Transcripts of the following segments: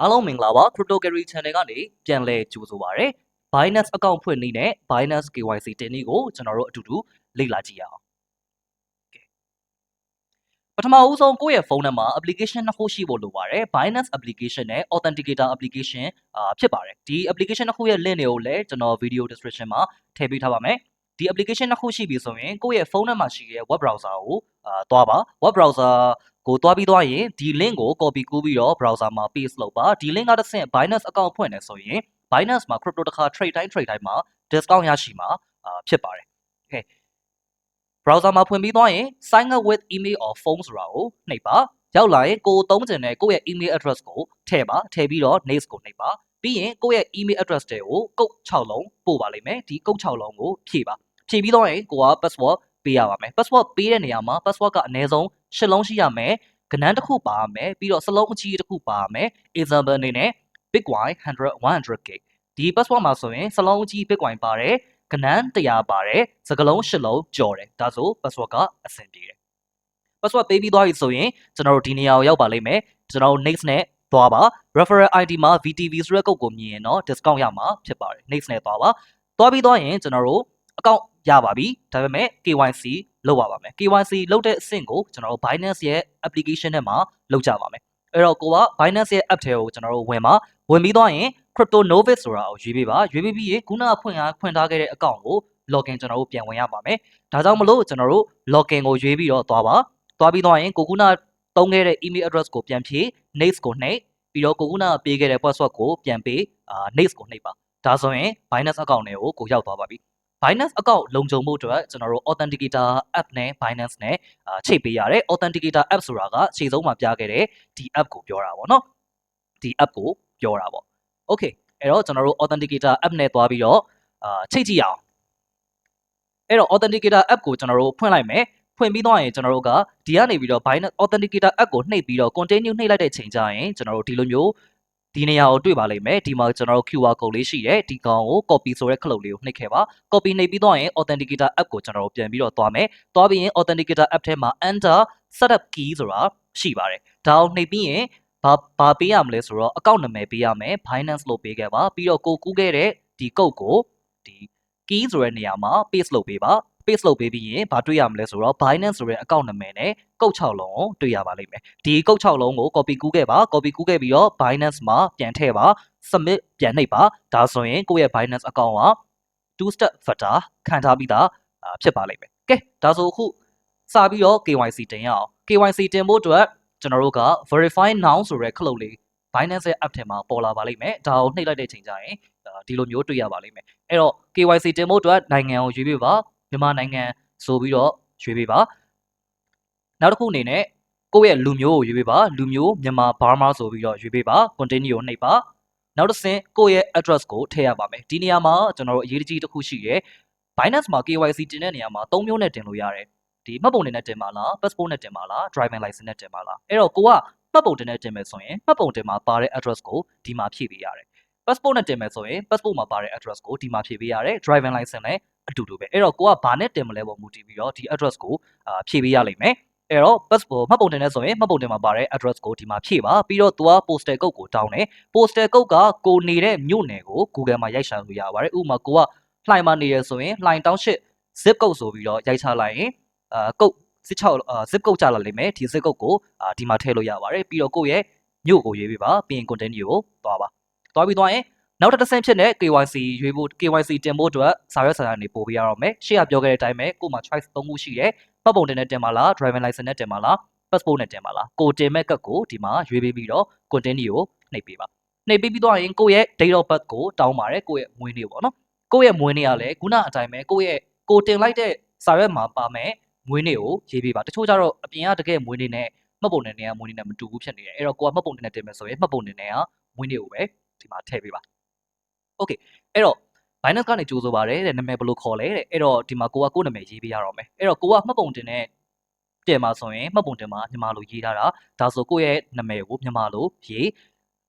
အားလုံးမင်္ဂလာပါ Crypto Carry Channel ကနေပြန်လည်ကြိုဆိုပါရစေ Binance account ဖွင့်နည်းနဲ့ Binance KYC တင်နည်းကိုကျွန်တော်တို့အတူတူလေ့လာကြည့်ရအောင်ကဲပထမဦးဆုံးကိုယ့်ရဲ့ဖုန်းထဲမှာ application နှစ်ခုရှိဖို့လိုပါတယ် Binance application နဲ့ Authenticator application အာဖြစ်ပါတယ်ဒီ application နှစ်ခုရဲ့ link တွေကိုလည်းကျွန်တော် video description မှာထည့်ပေးထားပါမယ်ဒီ application နှစ်ခုရှိပြီဆိုရင်ကိုယ့်ရဲ့ဖုန်းထဲမှာရှိတဲ့ web browser ကိုအာတွားပါ web browser ကိုတွားပြီးသွားရင်ဒီ link ကို copy ကူးပြီးတော့ browser မှာ paste လုပ်ပါဒီ link ကတစ်ဆင့် Binance account ဖွင့်နေဆိုရင် Binance မှာ crypto တစ်ခါ trade တိုင်း trade တိုင်းမှာ discount ရရှိမှာအာဖြစ်ပါတယ် okay browser မှာဖွင့်ပြီးသွားရင် sign up with email or phone ဆိုတာကိုနှိပ်ပါရောက်လာရင်ကိုသုံးချင်တဲ့ကိုယ့်ရဲ့ email address ကိုထည့်ပါထည့်ပြီးတော့ next ကိုနှိပ်ပါပြီးရင်ကိုယ့်ရဲ့ email address တွေကိုကုတ်6လုံးပို့ပါလိမ့်မယ်ဒီကုတ်6လုံးကိုဖြည့်ပါဖြည့်ပြီးတော့ရင်ကိုက password ပေးရပါမယ် password ပေးတဲ့နေရာမှာ password ကအနည်းဆုံး 10လုံးရှိရမယ်ကဏ္ဍတစ်ခုပါရမယ်ပြီးတော့စလုံးအကြီးတစ်ခုပါရမယ် example အနေနဲ့ bitcoin 100 100k ဒီ password မှာဆိုရင်စလုံးအကြီး bitcoin ပါတယ်ကဏ္ဍ100ပါတယ်စကလုံး10လုံးကျော်တယ်ဒါဆို password ကအဆင်ပြေတယ် password ပေးပြီးသွားပြီဆိုရင်ကျွန်တော်တို့ဒီနေရာကိုရောက်ပါလိမ့်မယ်ကျွန်တော်တို့ next နဲ့သွားပါ referral ID မှာ VTV ဆိုတဲ့ကုတ်ကိုမြင်ရင်တော့ discount ရမှာဖြစ်ပါတယ် next နဲ့သွားပါသွားပြီးသွားရင်ကျွန်တော်တို့ account ရပါပြီဒါပေမဲ့ KYC လုပ်ရပါမယ် KYC လုပ်တဲ့အဆင့်ကိုကျွန်တော်တို့ Binance ရဲ့ application ထဲမှာလုပ်ကြပါမယ်အဲ့တော့ကိုက Binance ရဲ့ app ထဲကိုကျွန်တော်တို့ဝင်ပါဝင်ပြီးသွားရင် Crypto Novice ဆိုတာကိုရွေးပေးပါရွေးပေးပြီးရင်ခုနကဖွင့်ထားဖွင့်ထားခဲ့တဲ့ account ကို login ကျွန်တော်တို့ပြန်ဝင်ရပါမယ်ဒါကြောင့်မလို့ကျွန်တော်တို့ login ကိုရွေးပြီးတော့သွားပါသွားပြီးသွားရင်ကိုခုနတုံးခဲ့တဲ့ email address ကိုပြန်ဖြည့် next ကိုနှိပ်ပြီးတော့ကိုခုနကပေးခဲ့တဲ့ password ကိုပြန်ပေးအာ next ကိုနှိပ်ပါဒါဆိုရင် Binance account တွေကိုကိုရောက်သွားပါပြီ Binance account လုံခြုံမှုအတွက်ကျွန်တော်တို့ Authenticator app နဲ့ Binance နဲ့အာချိတ်ပေးရတယ် Authenticator app ဆိုတာကခြေဆုံးမှာပြခဲ့တဲ့ဒီ app ကိုပြောတာပေါ့နော်ဒီ app ကိုပြောတာပေါ့ Okay အဲ့တော့ကျွန်တော်တို့ Authenticator app နဲ့တွားပြီးတော့အာချိတ်ကြည့်အောင်အဲ့တော့ Authenticator app ကိုကျွန်တော်တို့ဖွင့်လိုက်မယ်ဖွင့်ပြီးတော့ရင်ကျွန်တော်တို့ကဒီကနေပြီးတော့ Binance Authenticator app ကိုနှိပ်ပြီးတော့ continue နှိပ်လိုက်တဲ့ချိန်ကျရင်ကျွန်တော်တို့ဒီလိုမျိုး ဒီနေရာကိုတွေ့ပါလိမ့်မယ်ဒီမှာကျွန်တော်တို့ QR code လေးရှိတယ်ဒီကောင်ကို copy ဆိုတဲ့ခလုတ်လေးကိုနှိပ်ခဲ့ပါ copy နှိပ်ပြီးတော့ရင် authenticator app ကိုကျွန်တော်တို့ပြန်ပြီးတော့သွားမယ်သွားပြီးရင် authenticator app ထဲမှာ enter setup key ဆိုတာရှိပါတယ်ဒါကိုနှိပ်ပြီးရင်ဘာဘာပေးရမလဲဆိုတော့ account နာမည်ပေးရမယ် Binance လို့ပေးခဲ့ပါပြီးတော့ကိုကူးခဲ့တဲ့ဒီ code ကိုဒီ key ဆိုတဲ့နေရာမှာ paste လုပ်ပေးပါ paste လုပ်ပေးပြီးရင်ဘာတွေ့ရမလဲဆိုတော့ Binance ဆိုတဲ့ account နာမည်နဲ့ကုတ်6လုံးကိုတွေ့ရပါလိမ့်မယ်ဒီကုတ်6လုံးကို copy ကူးခဲ့ပါ copy ကူးခဲ့ပြီးတော့ Binance မှာပြန်ထည့်ပါ submit ပြန်နှိပ်ပါဒါဆိုရင်ကိုယ့်ရဲ့ Binance account က2 step factor ခံထားပြီးသားအာဖြစ်ပါလိမ့်မယ်ကဲဒါဆိုအခုစပြီးတော့ KYC တင်ရအောင် KYC တင်ဖို့အတွက်ကျွန်တော်တို့က verify now ဆိုတဲ့ခလုတ်လေး Binance ရဲ့ app ထဲမှာပေါ်လာပါလိမ့်မယ်ဒါကိုနှိပ်လိုက်တဲ့ချိန်ကျရင်အာဒီလိုမျိုးတွေ့ရပါလိမ့်မယ်အဲ့တော့ KYC တင်ဖို့အတွက်နိုင်ငံကိုရွေးပေးပါ မြန်မာနိုင်ငံဆိုပြီးတော့ရွေးပေးပါနောက်တစ်ခုအနေနဲ့ကိုယ့်ရဲ့လူမျိုးကိုရွေးပေးပါလူမျိုးမြန်မာဘာမာဆိုပြီးတော့ရွေးပေးပါ continue ကိုနှိပ်ပါနောက်တစ်ဆင့်ကိုယ့်ရဲ့ address ကိုထည့်ရပါမယ်ဒီနေရာမှာကျွန်တော်တို့အရေးတကြီးတစ်ခုရှိတယ် Binance မှာ KYC တင်တဲ့နေရာမှာ၃မျိုးနဲ့တင်လို့ရတယ်ဒီမှတ်ပုံတင်နဲ့တင်ပါလား passport နဲ့တင်ပါလား driving license နဲ့တင်ပါလားအဲ့တော့ကိုကမှတ်ပုံတင်နဲ့တင်မယ်ဆိုရင်မှတ်ပုံတင်မှာပါတဲ့ address ကိုဒီမှာဖြည့်ပေးရတယ် passport နဲ့တင်မယ်ဆိုရင် passport မှာပါတဲ့ address ကိုဒီမှာဖြည့်ပေးရတယ် driving license လည်း အတူတူပဲအဲ့တော့ကိုကဘာနဲ့တင်မလဲပေါ့မူတည်ပြီးတော့ဒီ address ကိုအာဖြည့်ပေးရလိမ့်မယ်အဲ့တော့ passport မှတ်ပုံတင်နဲ့ဆိုရင်မှတ်ပုံတင်မှာပါတဲ့ address ကိုဒီမှာဖြည့်ပါပြီးတော့သူက postal code ကိုတောင်းတယ် postal code ကကိုနေတဲ့မြို့နယ်ကို Google မှာရိုက်ရှာလို့ရပါတယ်ဥပမာကိုကလှိုင်မှာနေရဆိုရင်လှိုင်တောင်းရှစ် zip code ဆိုပြီးတော့ရိုက်ချလိုက်ရင်အာကုတ်စစ်6အာ zip code ကြလာလိမ့်မယ်ဒီ zip code ကိုအာဒီမှာထည့်လို့ရပါတယ်ပြီးတော့ကိုယ့်ရဲ့မြို့ကိုရွေးပေးပါပြီးရင် continue ကိုသွားပါသွားပြီးသွားရင် နောက်တစ်တစ်ဆင့်ဖြစ်တဲ့ KYC ရွေးဖို့ KYC တင်ဖို့အတွက်စာရွက်စာတမ်းတွေပို့ပေးရတော့မယ်ရှေ့ကပြောခဲ့တဲ့အတိုင်းပဲကို့မှာ choice ၃ခုရှိတယ်မှတ်ပုံတင်နဲ့တင်ပါလား driving license နဲ့တင်ပါလား passport နဲ့တင်ပါလားကိုတင်မဲ့ကတ်ကိုဒီမှာရွေးပေးပြီးတော့ continue ကိုနှိပ်ပေးပါနှိပ်ပေးပြီးသွားရင်ကိုယ့်ရဲ့ date of birth ကိုတောင်းပါတယ်ကိုယ့်ရဲ့မွေးနေ့ပေါ့နော်ကိုယ့်ရဲ့မွေးနေ့ကလည်းခုနအတိုင်းပဲကိုယ့်ရဲ့ကိုတင်လိုက်တဲ့စာရွက်မှာပါမယ်မွေးနေ့ကိုရေးပေးပါတချို့ကျတော့အပြင်ကတကယ်မွေးနေ့နဲ့မှတ်ပုံတင်နဲ့ကမွေးနေ့နဲ့မတူဘူးဖြစ်နေတယ်အဲ့တော့ကိုကမှတ်ပုံတင်နဲ့တင်မယ်ဆိုရင်မှတ်ပုံတင်နဲ့ကမွေးနေ့ကိုပဲဒီမှာထည့်ပေးပါ Okay အဲ့တော့ Binance ကနေကြိုးဆိုပါတယ်တဲ့နာမည်ဘယ်လိုခေါ်လဲတဲ့အဲ့တော့ဒီမှာကိုကကိုယ့်နာမည်ရေးပေးရတော့မယ်အဲ့တော့ကိုကမှတ်ပုံတင်နဲ့တင်မှာဆိုရင်မှတ်ပုံတင်မှာမြန်မာလိုရေးထားတာဒါဆိုကိုယ့်ရဲ့နာမည်ကိုမြန်မာလိုရေး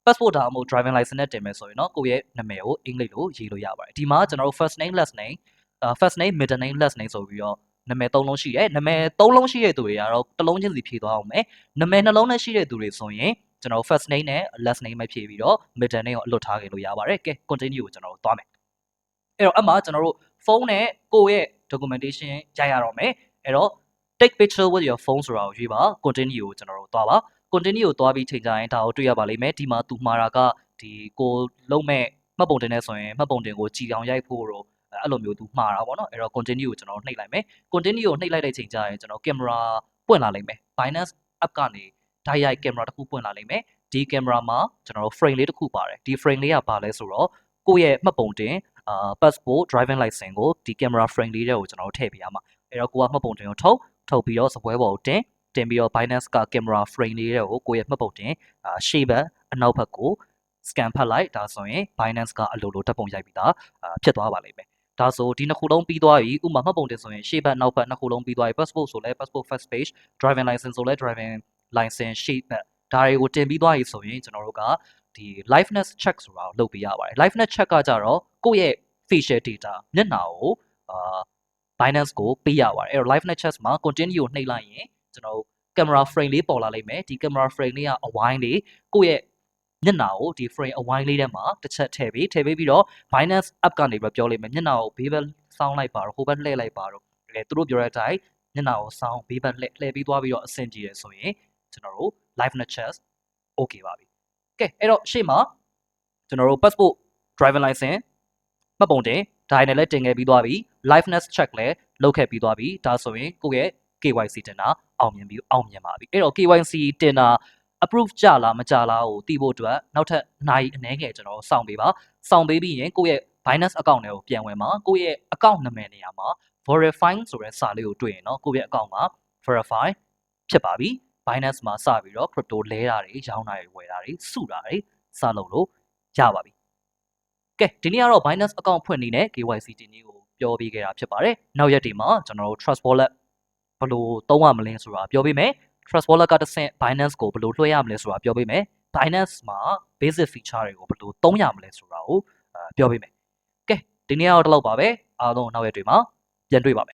passport ဒါမှမဟုတ် driving license နဲ့တင်မယ်ဆိုရင်တော့ကိုယ့်ရဲ့နာမည်ကိုအင်္ဂလိပ်လိုရေးလို့ရပါတယ်ဒီမှာကျွန်တော်တို့ first name last name uh, first name middle name last name ဆိုပြီးတော့နာမည်၃လုံးရှိတယ်နာမည်၃လုံးရှိတဲ့သူတွေကတော့တစ်လုံးချင်းစီဖြည့်သွားအောင်မယ်နာမည်နှလုံးနဲ့ရှိတဲ့သူတွေဆိုရင် ကျွန်ကျွန်တော်တို့ first name နဲ့ last name ပဲဖြည့်ပြီးတော့ middle name ကိုအလွတ်ထားခဲ့လို့ရပါတယ်ကဲ continue ကိုကျွန်တော်တို့သွားမယ်အဲ့တော့အမှကျွန်တော်တို့ဖုန်းနဲ့ကိုယ့်ရဲ့ documentation ရိုက်ရတော့မယ်အဲ့တော့ take picture with your phone ဆိုတာကိုရွေးပါ continue ကိုကျွန်တော်တို့သွားပါ continue ကိုသွားပြီးချိန်ကြရင်ဒါကိုတွေ့ရပါလိမ့်မယ်ဒီမှာသူမှားတာကဒီကိုလုံးမဲ့မှတ်ပုံတင်နေဆိုရင်မှတ်ပုံတင်ကိုကြည်အောင်ရိုက်ဖို့တော့အဲ့လိုမျိုးသူမှားတာပေါ့နော်အဲ့တော့ continue ကိုကျွန်တော်နှိပ်လိုက်မယ် continue ကိုနှိပ်လိုက်တဲ့ချိန်ကြရင်ကျွန်တော် camera ပွင့်လာလိမ့်မယ် Binance app ကနေ direct camera တစ်ခုပွင့်လာလိမ့်မယ်ဒီ camera မှာကျွန်တော်တို့ frame လေးတစ်ခုပါတယ်ဒီ frame လေးကဘာလဲဆိုတော့ကိုယ့်ရဲ့မှတ်ပုံတင်အာ passport driving license ကိုဒီ camera frame လေးတွေကိုကျွန်တော်တို့ထည့်ပေးရမှာအဲ့တော့ကိုကမှတ်ပုံတင်ကိုထုတ်ထုတ်ပြီးတော့စပွဲပေါ်ကိုတင်တင်ပြီးတော့ Binance က camera frame လေးတွေကိုကိုယ့်ရဲ့မှတ်ပုံတင်အာရှေ့ဘက်အနောက်ဘက်ကို scan ဖတ်လိုက်ဒါဆိုရင် Binance ကအလိုလိုဓာတ်ပုံရိုက်ပြီးသားအာဖြစ်သွားပါလိမ့်မယ်ဒါဆိုဒီနှစ်ခုလုံးပြီးသွားပြီဥပမာမှတ်ပုံတင်ဆိုရင်ရှေ့ဘက်နောက်ဘက်နှစ်ခုလုံးပြီးသွားပြီ passport ဆိုလဲ passport first page driving license ဆိုလဲ driving license ရှေ့ဘက်ဒါတွေကိုတင်ပြီးသွားပြီဆိုရင်ကျွန်တော်တို့ကဒီ liveness check ဆိုတာကိုလုပ်ပေးရပါတယ် liveness check ကကြတော့ကိုယ့်ရဲ့ facial data မျက်နှာကိုအာ Binance ကိုပေးရပါတယ်အဲ့တော့ liveness check မှာ continue ကိုနှိပ်လိုက်ရင်ကျွန်တော်တို့ camera frame လေးပေါ်လာလိမ့်မယ်ဒီ camera frame လေးကအဝိုင်းလေးကိုယ့်ရဲ့မျက်နှာကိုဒီ frame အဝိုင်းလေးထဲမှာတစ်ချက်ထည့်ပြီးထည့်ပေးပြီးတော့ Binance app ကနေပြီးပြောလိမ့်မယ်မျက်နှာကိုဘေးဘက်စောင်းလိုက်ပါတော့ဟိုဘက်လှည့်လိုက်ပါတော့အဲသူတို့ပြောတဲ့အတိုင်းမျက်နှာကိုစောင်းဘေးဘက်လှည့်လှည့်ပြီးသွားပြီးတော့အဆင်ပြေတယ်ဆိုရင် ကျွန်တော်တို့ live natures okay ပါပြီကဲအဲ့တော့ရှေ့မှာကျွန်တော်တို့ passport driving license မှတ်ပုံတင်ဒါနဲ့လည်းတင်ခဲ့ပြီးသွားပြီ liveness check လည်းလုပ်ခဲ့ပြီးသွားပြီဒါဆိုရင်ကိုယ့်ရဲ့ KYC တင်တာအောင်မြင်ပြီးအောင်မြင်ပါပြီအဲ့တော့ KYC တင်တာ approve ကြလားမကြလားကိုသိဖို့အတွက်နောက်ထပ်နိုင်အနည်းငယ်ကျွန်တော်စောင့်ပေးပါစောင့်ပေးပြီးရင်ကိုယ့်ရဲ့ Binance account တွေကိုပြန်ဝင်ပါကိုယ့်ရဲ့ account နာမည်နေရာမှာ verify ဆိုတဲ့စာလေးကိုတွေ့ရင်တော့ကိုယ့်ရဲ့ account မှာ verify ဖြစ်ပါပြီ Binance မှာစပြီးတော့ crypto လဲတာတွေရောင်းတာတွေဝယ်တာတွေစုတာတွေစလုပ်လို့ရပါပြီကဲဒီနေ့ကတော့ Binance account ဖွင့်နေတဲ့ KYC တင်ကြီးကိုပြောပြခဲ့တာဖြစ်ပါတယ်နောက်ရက်ဒီမှာကျွန်တော်တို့ Trust Wallet ဘယ်လိုသုံးရမလဲဆိုတာပြောပြမယ် Trust Wallet ကတစ်ဆင့် Binance ကိုဘယ်လိုလွှဲရမလဲဆိုတာပြောပြမယ် Binance မှာ basic feature တွေကိုဘယ်လိုသုံးရမလဲဆိုတာကိုအဲပြောပြမယ်ကဲဒီနေ့ကတော့ဒီလောက်ပါပဲအားလုံးနောက်ရက်တွေမှာပြန်တွေ့ပါမယ်